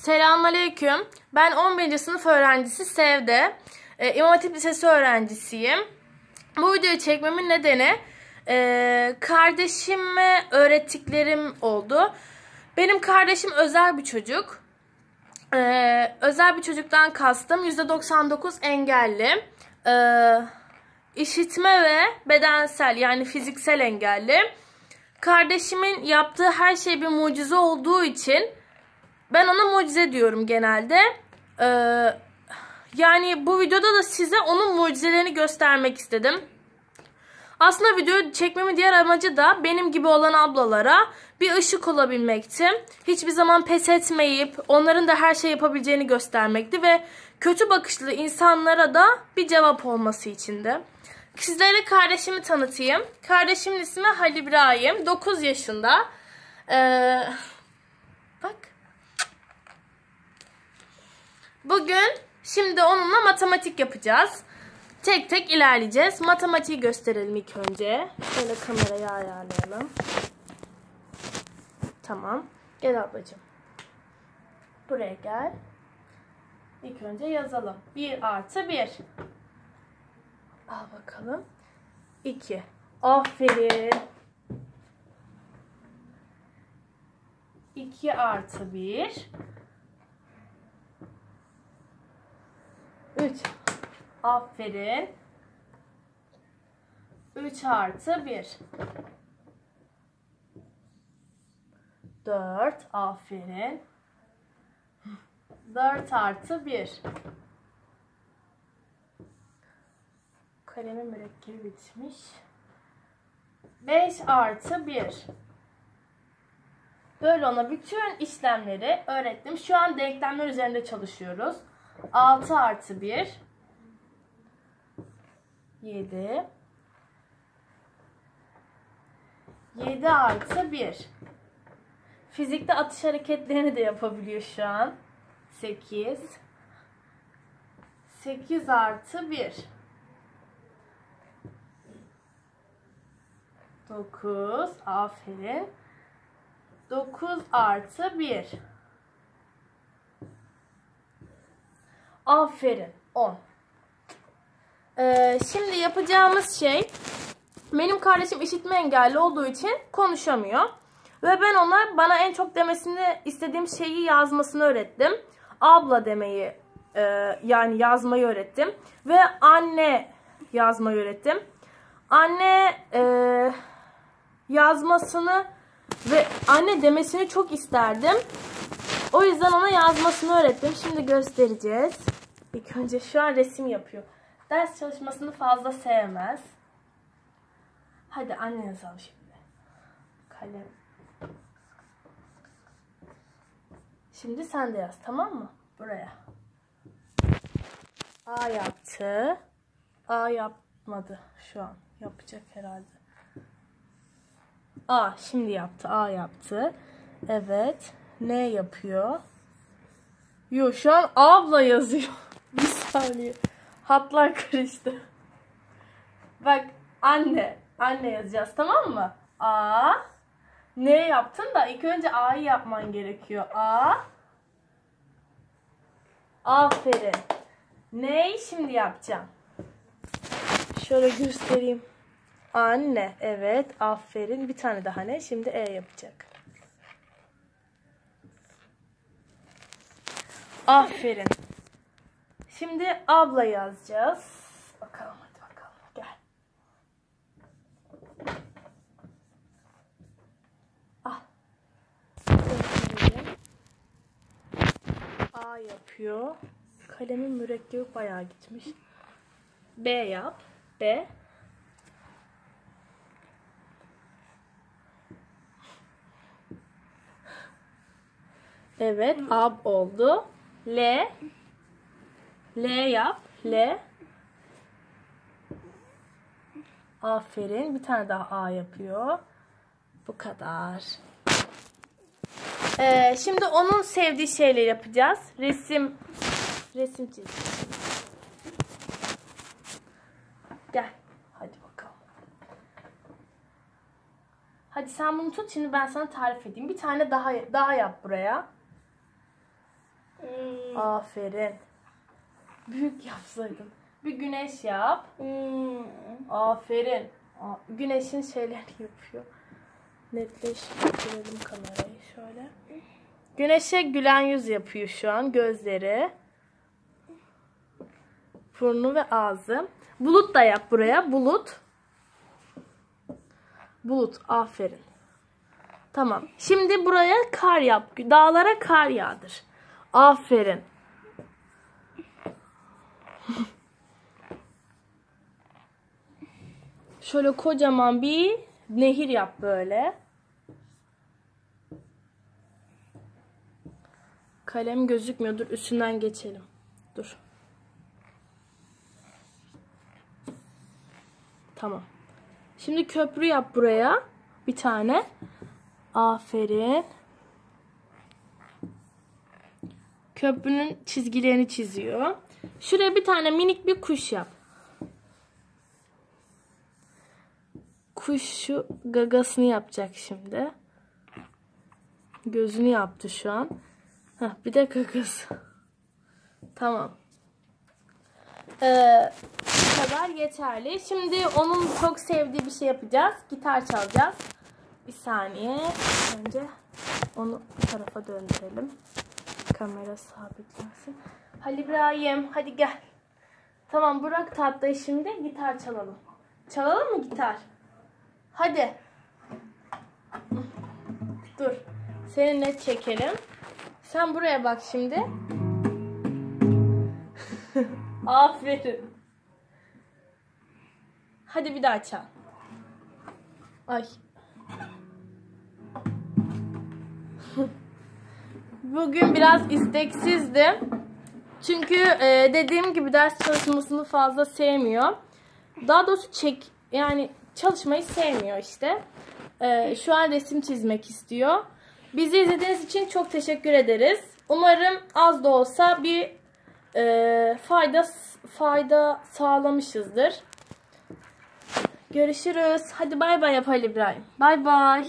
Selamünaleyküm. Ben 11. sınıf öğrencisi Sevde. Ee, İmam Hatip Lisesi öğrencisiyim. Bu videoyu çekmemin nedeni e, kardeşime öğrettiklerim oldu. Benim kardeşim özel bir çocuk. Ee, özel bir çocuktan kastım %99 engelli. Ee, işitme ve bedensel yani fiziksel engelli. Kardeşimin yaptığı her şey bir mucize olduğu için ben ona mucize diyorum genelde. Ee, yani bu videoda da size onun mucizelerini göstermek istedim. Aslında video çekmemin diğer amacı da benim gibi olan ablalara bir ışık olabilmekti. Hiçbir zaman pes etmeyip onların da her şey yapabileceğini göstermekti ve kötü bakışlı insanlara da bir cevap olması içindi. Sizlere kardeşimi tanıtayım. Kardeşimin ismi Halil İbrahim. 9 yaşında. Ee, bak. Bugün şimdi onunla matematik yapacağız. Tek tek ilerleyeceğiz. Matematiği gösterelim ilk önce. Şöyle kamerayı ayarlayalım. Tamam. Gel ablacığım. Buraya gel. İlk önce yazalım. 1 artı 1. Al bakalım. 2. Aferin. 2 artı 1. 3. Aferin. 3 artı 1. 4. Aferin. 4 artı 1. Kalemin mürekkebi bitmiş. 5 artı 1. Böyle ona bütün işlemleri öğrettim. Şu an denklemler üzerinde çalışıyoruz. 6 artı 1. 7. 7 artı 1. Fizikte atış hareketlerini de yapabiliyor şu an. 8. 8 artı 1. 9. Aferin. 9 artı 1. Aferin. 10. Ee, şimdi yapacağımız şey benim kardeşim işitme engelli olduğu için konuşamıyor. Ve ben ona bana en çok demesini istediğim şeyi yazmasını öğrettim. Abla demeyi e, yani yazmayı öğrettim. Ve anne yazmayı öğrettim. Anne e, yazmasını ve anne demesini çok isterdim. O yüzden ona yazmasını öğrettim. Şimdi göstereceğiz. İlk önce şu an resim yapıyor. Ders çalışmasını fazla sevmez. Hadi anne yazalım şimdi. Kalem. Şimdi sen de yaz tamam mı? Buraya. A yaptı. A yapmadı şu an. Yapacak herhalde. A şimdi yaptı. A yaptı. Evet. Ne yapıyor? Yo şu an abla yazıyor. Bir saniye. Hatlar karıştı. Bak anne. Anne yazacağız tamam mı? A. Ne yaptın da ilk önce A'yı yapman gerekiyor. A. Aferin. Ne şimdi yapacağım? Şöyle göstereyim. Anne. Evet. Aferin. Bir tane daha ne? Şimdi E yapacak. Aferin. Şimdi abla yazacağız. Bakalım hadi bakalım. Gel. Ah. A yapıyor. Kalemin mürekkebi bayağı gitmiş. B yap. B. Evet, ab oldu. L. L yap. L. Aferin. Bir tane daha A yapıyor. Bu kadar. Ee, şimdi onun sevdiği şeyleri yapacağız. Resim resim çiz. Gel. Hadi bakalım. Hadi sen bunu tut. Şimdi ben sana tarif edeyim. Bir tane daha daha yap buraya. Aferin. Büyük yapsaydın. Bir güneş yap. Aferin. Aa, Güneşin şeyler yapıyor. Netleştirelim kamerayı şöyle. Güneşe gülen yüz yapıyor şu an. Gözleri. Burnu ve ağzı. Bulut da yap buraya. Bulut. Bulut. Aferin. Tamam. Şimdi buraya kar yap. Dağlara kar yağdır. Aferin. Şöyle kocaman bir nehir yap böyle. Kalem gözükmüyor. Dur üstünden geçelim. Dur. Tamam. Şimdi köprü yap buraya. Bir tane. Aferin. Köprünün çizgilerini çiziyor. Şuraya bir tane minik bir kuş yap. Kuş şu gagasını yapacak şimdi. Gözünü yaptı şu an. Heh, bir de gagası. Tamam. Ee, bu kadar yeterli. Şimdi onun çok sevdiği bir şey yapacağız. Gitar çalacağız. Bir saniye. Önce onu bu tarafa döndürelim. Kamera sabitlensin. Halil İbrahim hadi gel. Tamam bırak tatlıyı şimdi gitar çalalım. Çalalım mı gitar? Hadi. Dur. Seni net çekelim. Sen buraya bak şimdi. Aferin. Hadi bir daha çal. Ay. Bugün biraz isteksizdim. Çünkü e, dediğim gibi ders çalışmasını fazla sevmiyor. Daha doğrusu çek yani çalışmayı sevmiyor işte. E, şu an resim çizmek istiyor. Bizi izlediğiniz için çok teşekkür ederiz. Umarım az da olsa bir e, fayda fayda sağlamışızdır. Görüşürüz. Hadi bay bay yap Ali İbrahim. Bay bay.